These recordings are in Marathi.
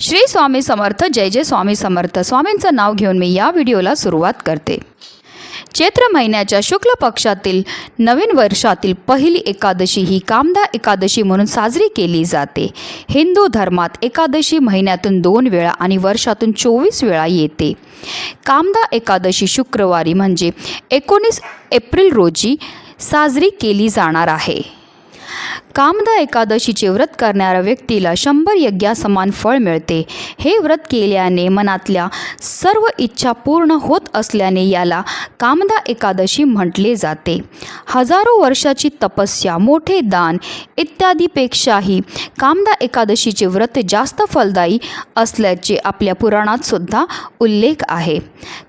श्री स्वामी समर्थ जय जय स्वामी समर्थ. स्वामींचं नाव घेऊन मी या व्हिडिओला सुरुवात करते. चैत्र महिन्याच्या शुक्ल पक्षातील नवीन वर्षातील पहिली एकादशी ही कामदा एकादशी म्हणून साजरी केली जाते. हिंदू धर्मात एकादशी महिन्यातून दोन वेळा आणि वर्षातून चोवीस वेळा येते. कामदा एकादशी शुक्रवारी म्हणजे एकोणीस एप्रिल रोजी साजरी केली जाणार आहे. कामदा एकादशीचे व्रत करणाऱ्या व्यक्तीला शंभर यज्ञासमान फळ मिळते. हे व्रत केल्याने मनातल्या सर्व इच्छा पूर्ण होत असल्याने याला कामदा एकादशी म्हटले जाते. हजारो वर्षाची तपस्या मोठे दान इत्यादीपेक्षाही कामदा एकादशीचे व्रत जास्त फलदायी असल्याचे आपल्या पुराणात सुद्धा उल्लेख आहे.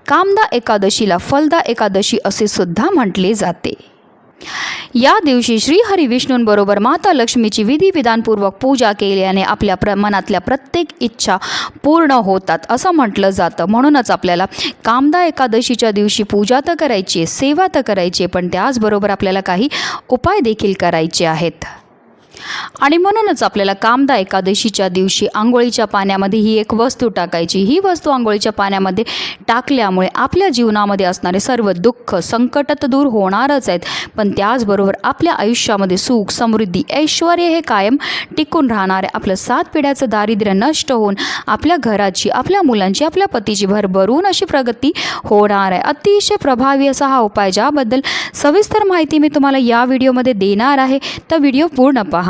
कामदा एकादशीला फलदा एकादशी असे सुद्धा म्हटले जाते. या दिवशी श्रीहरी विष्णूंबरोबर माता लक्ष्मीची विधिविधानपूर्वक पूजा केल्याने आपल्या प्र मनातल्या प्रत्येक इच्छा पूर्ण होतात असं म्हटलं जातं. म्हणूनच आपल्याला कामदा एकादशीच्या दिवशी पूजा तर करायची आहे सेवा तर करायची आहे पण त्याचबरोबर आपल्याला काही उपाय देखील करायचे आहेत. आणि म्हणूनच आपल्याला कामदा एकादशीच्या दिवशी आंघोळीच्या पाण्यामध्ये ही एक वस्तू टाकायची. ही वस्तू आंघोळीच्या पाण्यामध्ये टाकल्यामुळे आपल्या जीवनामध्ये असणारे सर्व दुःख संकट तर दूर होणारच आहेत. पण त्याचबरोबर आपल्या आयुष्यामध्ये सुख समृद्धी ऐश्वर हे कायम टिकून राहणार आहे आपलं सात पिढ्याचं दारिद्र्य नष्ट होऊन आपल्या घराची आपल्या मुलांची आपल्या पतीची भरभरून अशी प्रगती होणार आहे. अतिशय प्रभावी असा हा उपाय ज्याबद्दल सविस्तर माहिती मी तुम्हाला या व्हिडिओमध्ये देणार आहे. तर व्हिडिओ पूर्ण पहा.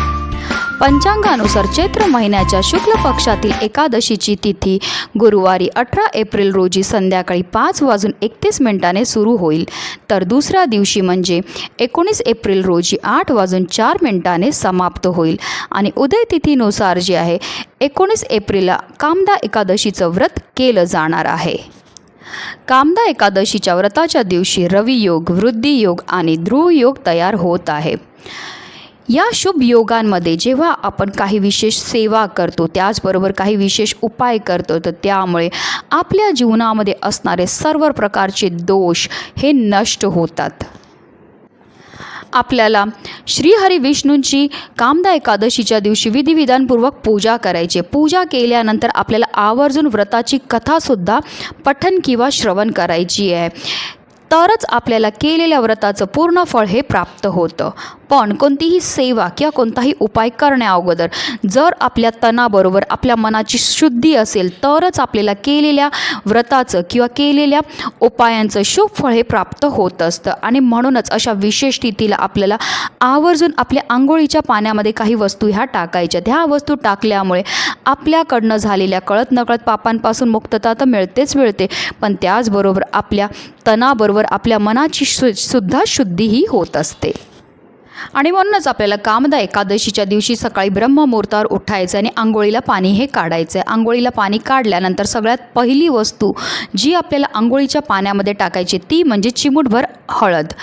पंचांगानुसार चैत्र महिन्याच्या शुक्ल पक्षातील एकादशीची तिथी गुरुवारी अठरा एप्रिल रोजी संध्याकाळी पाच वाजून एकतीस मिनिटाने सुरू होईल. तर दुसऱ्या दिवशी म्हणजे एकोणीस एप्रिल रोजी आठ वाजून चार मिनिटाने समाप्त होईल. आणि उदय तिथीनुसार जे आहे एकोणीस एप्रिलला कामदा एकादशीचं व्रत केलं जाणार आहे. कामदा एकादशीच्या व्रताच्या दिवशी रवियोग वृद्धियोग आणि ध्रुवयोग तयार होत आहे. या शुभ योगांमध्ये जेव्हा आपण काही विशेष सेवा करतो त्याचबरोबर काही विशेष उपाय करतो तर त्यामुळे आपल्या जीवनामध्ये असणारे सर्व प्रकारचे दोष हे नष्ट होतात. आपल्याला श्रीहरी विष्णूंची कामदा एकादशीच्या दिवशी विधिविधानपूर्वक पूजा करायची पूजा केल्यानंतर आपल्याला आवर्जून व्रताची कथासुद्धा पठन किंवा श्रवण करायची आहे. तरच आपल्याला केलेल्या व्रताचं पूर्ण फळ हे प्राप्त होतं. पण कोणतीही सेवा किंवा कोणताही उपाय करण्याअगोदर जर आपल्या तणाबरोबर आपल्या मनाची शुद्धी असेल तरच आपल्याला केलेल्या व्रताचं किंवा केलेल्या उपायांचं शुभ फळ हे प्राप्त होत असतं. आणि म्हणूनच अशा विशेष स्थितीला आपल्याला आवर्जून आपल्या आंघोळीच्या पाण्यामध्ये काही वस्तू ह्या टाकायच्यात ह्या वस्तू टाकल्यामुळे आपल्याकडनं झालेल्या कळत नकळत पापांपासून मुक्तता तर मिळतेच मिळते. पण त्याचबरोबर आपल्या तणाबरोबर आपल्या मनाची शु सुद्धा शुद्धीही होत असते. आणि म्हणूनच आपल्याला कामदा एकादशीच्या दिवशी सकाळी ब्रह्ममुहूर्तावर उठायचं आणि आंघोळीला पाणी हे काढायचं. आहे आंघोळीला पाणी काढल्यानंतर सगळ्यात पहिली वस्तू जी आपल्याला आंघोळीच्या पाण्यामध्ये टाकायची ती म्हणजे चिमूटभर हळद.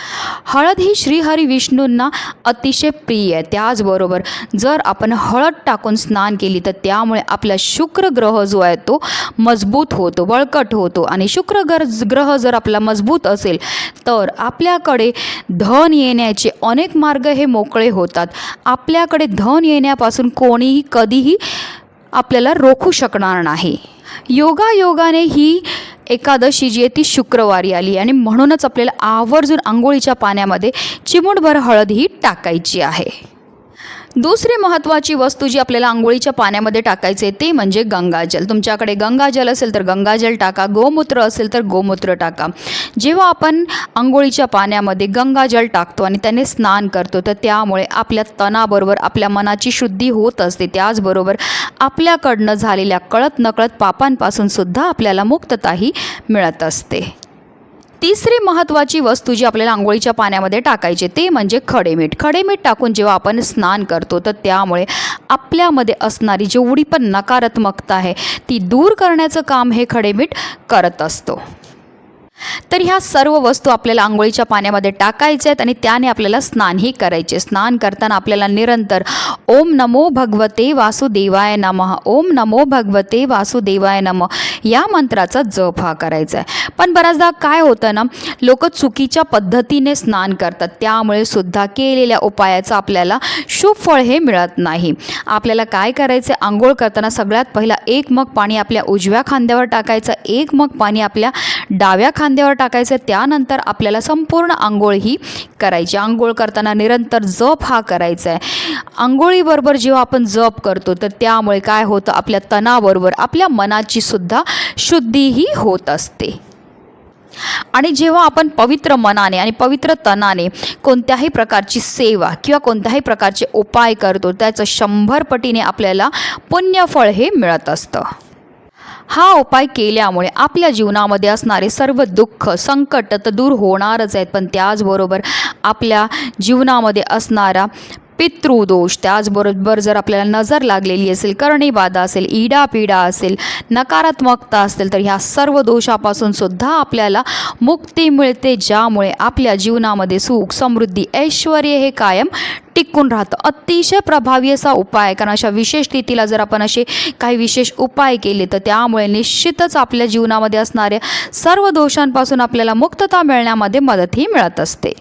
हळद ही श्रीहरी विष्णूंना अतिशय प्रिय आहे. त्याचबरोबर जर आपण हळद टाकून स्नान केली तर त्यामुळे आपला शुक्र ग्रह जो आहे तो मजबूत होतो बळकट होतो. आणि शुक्र गर ग्रह जर आपला मजबूत असेल तर आपल्याकडे धन येण्याचे अनेक मार्ग हे मोकळे होतात. आपल्याकडे धन येण्यापासून कोणीही कधीही आपल्याला रोखू शकणार नाही. योगायोगाने ही एकादशी जी आहे ती शुक्रवारी आली आणि म्हणूनच आपल्याला आवर्जून आंघोळीच्या पाण्यामध्ये चिमूटभर हळद ही टाकायची आहे. दुसरी महत्त्वाची वस्तू जी आपल्याला आंघोळीच्या पाण्यामध्ये टाकायचे आहे ते म्हणजे गंगाजल तुमच्याकडे गंगाजल असेल तर गंगाजल टाका गोमूत्र असेल तर गोमूत्र टाका. जेव्हा आपण आंघोळीच्या पाण्यामध्ये गंगाजल टाकतो आणि त्याने स्नान करतो तर त्यामुळे आपल्या तणाबरोबर आपल्या मनाची शुद्धी होत असते. त्याचबरोबर आपल्याकडनं झालेल्या कळत नकळत पापांपासून सुद्धा आपल्याला मुक्तताही मिळत असते. तिसरी महत्त्वाची वस्तू जी आपल्याला आंघोळीच्या पाण्यामध्ये टाकायची ते म्हणजे खडेमीठ. खडेमीठ टाकून जेव्हा आपण स्नान करतो तर त्यामुळे आपल्यामध्ये असणारी जेवढी पण नकारात्मकता आहे ती दूर करण्याचं काम हे खडेमीठ करत असतो. तर ह्या सर्व वस्तू आपल्याला आंघोळीच्या पाण्यामध्ये टाकायच्या आहेत आणि त्याने आपल्याला स्नानही करायचे. स्नान करताना आपल्याला निरंतर ओम नमो भगवते वासुदेवाय नमः. ओम नमो भगवते वासुदेवाय नमः. या मंत्राचा जप हा करायचा आहे. पण बऱ्याचदा काय होतं ना लोक चुकीच्या पद्धतीने स्नान करतात. त्यामुळे सुद्धा केलेल्या उपायाचं आपल्याला शुभ फळ हे मिळत नाही. आपल्याला काय करायचं आहे आंघोळ करताना सगळ्यात पहिला एक मग पाणी आपल्या उजव्या खांद्यावर टाकायचं. एक मग पाणी आपल्या डाव्या खांद्यावर टाकायचं त्यानंतर आपल्याला संपूर्ण आंघोळ ही करायची. आंघोळ करताना निरंतर जप हा करायचा आहे. आंघोळीबरोबर जेव्हा आपण जप करतो तर त्यामुळे काय होतं? आपल्या तणाबरोबर आपल्या मनाची सुद्धा शुद्धीही होत असते. आणि जेव्हा आपण पवित्र मनाने आणि पवित्र तनाने कोणत्याही प्रकारची सेवा किंवा कोणत्याही प्रकारचे उपाय करतो त्याचं शंभर पटीने आपल्याला पुण्यफळ हे मिळत असतं. हा उपाय केल्यामुळे आपल्या जीवनामध्ये असणारे सर्व दुःख संकट तर दूर होणारच आहेत. पण त्याचबरोबर आपल्या जीवनामध्ये असणारा पितृदोष त्याचबरोबर जर आपल्याला नजर लागलेली असेल करणीबाधा असेल इडापिडा असेल नकारात्मकता असेल तर ह्या सर्व दोषापासून सुद्धा आपल्याला मुक्ती मिळते ज्यामुळे आपल्या जीवनामध्ये सुख समृद्धी ऐश्वर हे कायम टिकून राहतं अतिशय प्रभावी असा उपाय आहे. कारण अशा विशेष स्थितीला जर आपण असे काही विशेष उपाय केले तर त्यामुळे निश्चितच आपल्या जीवनामध्ये असणाऱ्या सर्व दोषांपासून आपल्याला मुक्तता मिळण्यामध्ये मदतही मिळत असते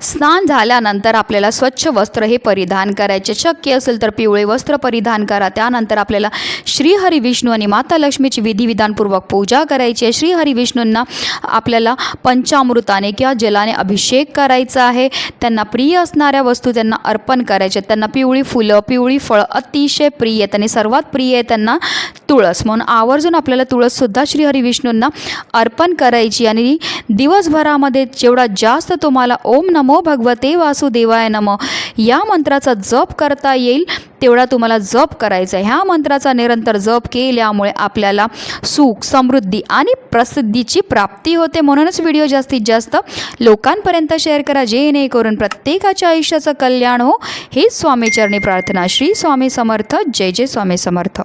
स्नान झाल्यानंतर आपल्याला स्वच्छ वस्त्र हे परिधान करायचे. शक्य असेल तर पिवळे वस्त्र परिधान करा. त्यानंतर आपल्याला श्रीहरी विष्णू आणि माता लक्ष्मीची विधिविधानपूर्वक पूजा करायची आहे. श्रीहरी विष्णूंना आपल्याला पंचामृताने किंवा जलाने अभिषेक करायचा आहे. त्यांना प्रिय असणाऱ्या वस्तू त्यांना अर्पण करायच्या त्यांना पिवळी फुलं पिवळी फळं अतिशय प्रिय आहेत आणि सर्वात प्रिय आहे त्यांना तुळस. म्हणून आवर्जून आपल्याला तुळससुद्धा श्रीहरी विष्णूंना अर्पण करायची. आणि दिवसभरामध्ये जेवढा जास्त तुम्हाला ओम नमो भगवते वासुदेवाय नमो या मंत्राचा जप करता येईल तेवढा तुम्हाला जप करायचा आहे. ह्या मंत्राचा निरंतर जप केल्यामुळे आपल्याला सुख समृद्धी आणि प्रसिद्धीची प्राप्ती होते. म्हणूनच व्हिडिओ जास्तीत जास्त लोकांपर्यंत शेअर करा. जेणेकरून प्रत्येकाच्या आयुष्याचं कल्याण हो. हे स्वामीचरणी प्रार्थना. श्री स्वामी समर्थ. जय जय स्वामी समर्थ.